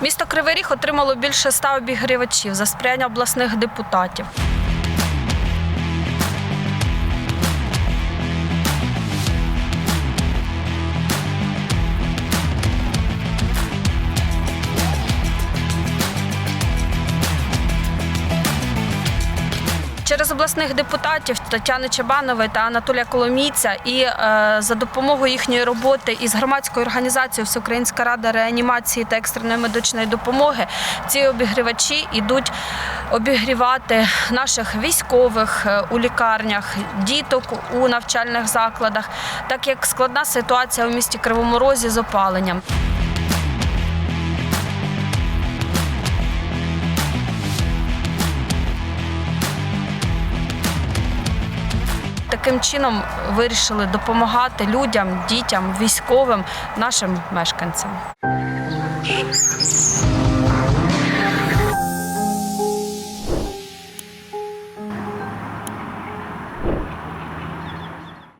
Місто Кривий Ріг отримало більше ста обігрівачів за сприяння обласних депутатів. Через обласних депутатів Тетяни Чабанової та Анатолія Коломійця і е, за допомогою їхньої роботи із громадською організацією Всеукраїнська рада реанімації та екстреної медичної допомоги ці обігрівачі йдуть обігрівати наших військових е, у лікарнях, діток у навчальних закладах, так як складна ситуація у місті Кривому Розі з опаленням. Таким чином вирішили допомагати людям, дітям, військовим, нашим мешканцям.